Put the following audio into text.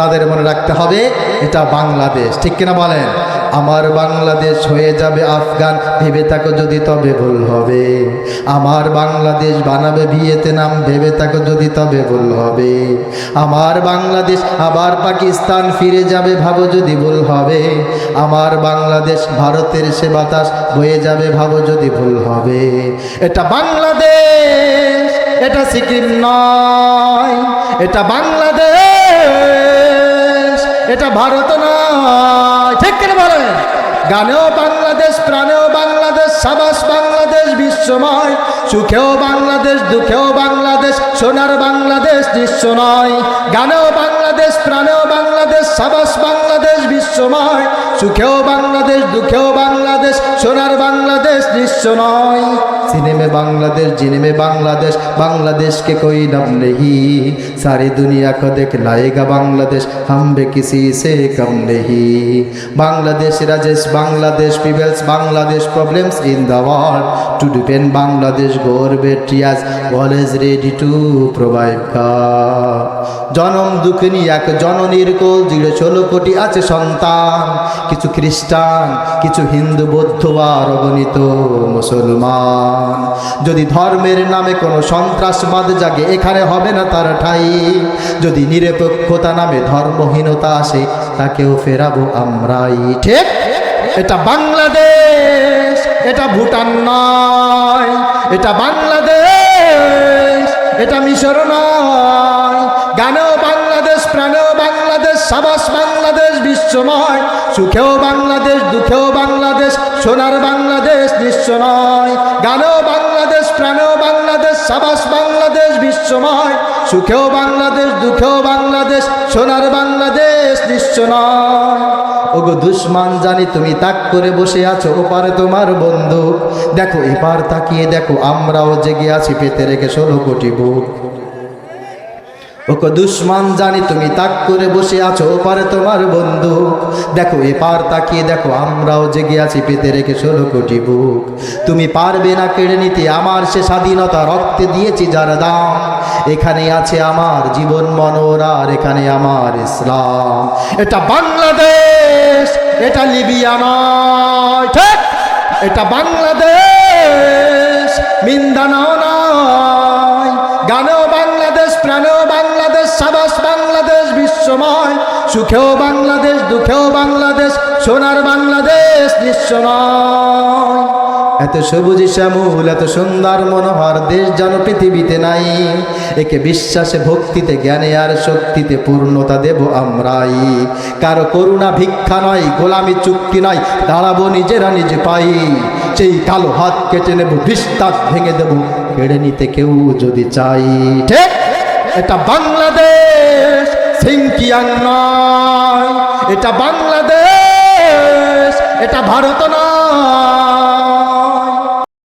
তাদের মনে রাখতে হবে, এটা বাংলাদেশ। ঠিক কিনা বলেন? আমার বাংলাদেশ হয়ে যাবে আফগান, ভেবে থাকো যদি তবে ভুল হবে। আমার বাংলাদেশ বানাবে বিয়েতে নাম, ভেবে থাকো যদি তবে ভুল হবে। আমার বাংলাদেশ আবার পাকিস্তান ফিরে যাবে, ভাবো যদি ভুল হবে। আমার বাংলাদেশ ভারতের সে বাতাস বয়ে যাবে, ভাবো যদি ভুল হবে। এটা বাংলাদেশ, এটা সিকিম নয়, এটা বাংলাদেশ। ভারত নয়। ঠিক কেন বলে গানেও বাংলাদেশ, প্রাণেও বাংলাদেশ, সাবাস বাংলাদেশ, বিশ্বময়, সুখেও বাংলাদেশ, দুঃখেও বাংলাদেশ, সোনার বাংলাদেশ দৃশ্য নয়। গানেও বাংলাদেশ, প্রাণেও বাংলাদেশ, সাবাস বাংলাদেশ বিশ্বময়, সুখেও বাংলাদেশ, দুঃখেও বাংলাদেশ, সোনার বাংলাদেশ দৃশ্য নয়। সিনেমে বাংলাদেশ, জিনেমে বাংলাদেশ, বাংলাদেশকে কই নাম নেহি? সারি দুনিয়া কো দেখ লাইগা বাংলাদেশ, হামবে কিসি সে কম নেহি? Bangladesh Rajesh, Bangladesh peoples Bangladesh problems in the world. To depend Bangladesh গর্বে টিয়াস অলওয়েজ রেডি টু প্রোভাইড জনম দুঃখিনী এক জননীর কোল জিড়ে ষোলো কোটি আছে সন্তান, কিছু খ্রিস্টান, কিছু হিন্দু, বৌদ্ধ বা অগণিত মুসলমান। যদি ধর্মের নামে কোনো সন্ত্রাসবাদ জাগে, এখানে হবে না তার ঠাই। যদি নিরপেক্ষতা নামে ধর্মহীনতা আসে, তাকেও ফেরাবো আমরাই। ঠিক? এটা বাংলাদেশ, এটা ভুটান নয়, এটা বাংলাদেশ, এটা মিশর নয়। গানেও বাংলাদেশ, প্রাণেও বাংলাদেশ, সাবাস বাংলাদেশ। বিশ্বময় সুখেও বাংলাদেশ, দুঃখেও বাংলাদেশ, সোনার বাংলাদেশ দৃশ্য নয়। গানেও বাংলাদেশ, প্রাণেও বাংলাদেশ, সাবাস বাংলাদেশ বিশ্বময় সুখেও বাংলাদেশ, দুঃখেও বাংলাদেশ, সোনার বাংলাদেশ দৃশ্য নয়। ওগো দুশ্মান জানি তুমি তাক করে বসে আছো, ওপারে তোমার বন্ধু দেখো এবার তাকিয়ে দেখো আমরাও জেগে আছি, পেতে রেখে ষোলো কোটি বুক। ওকে দুশ্মান জানি, তুমি তাক করে বসে আছো ওপারে তোমার বন্ধু। দেখো এপার তাকিয়ে দেখো, আমরাও জেগে আছি পেতে রেখে ষোলো কোটি বুক। তুমি পারবে না কেড়ে নিতে, আমার সে স্বাধীনতা রক্তে দিয়েছি যার দাম। এখানে আছে আমার জীবন মনোরার এখানে আমার ইসলাম। এটা বাংলাদেশ, এটা লিবিয়া নয়, ঠিক? এটা বাংলাদেশ মিন্দানাও নয় গানেও বাংলাদেশ, প্রাণেও বিশ্বময় সুখেও বাংলাদেশ, দুঃখেও বাংলাদেশ, সোনার বাংলাদেশ নয় এত সবুজ শ্যামুল, এত সুন্দর মনোহর, দেশ যেন পৃথিবীতে নাই। একে বিশ্বাসে, ভক্তিতে, জ্ঞানে আর শক্তিতে পূর্ণতা দেব আমরাই। কারও করুণা ভিক্ষা নয়, গোলামি চুক্তি নয়, দাঁড়াবো নিজেরা নিজে পাই সেই কালো হাত কেটে নেব বিশ্বাস ভেঙে দেব, কেড়ে নিতে কেউ যদি চাই ঠিক? এটা বাংলাদেশ! সিংকিয়াং নয়। এটা বাংলাদেশ এটা ভারত নয়।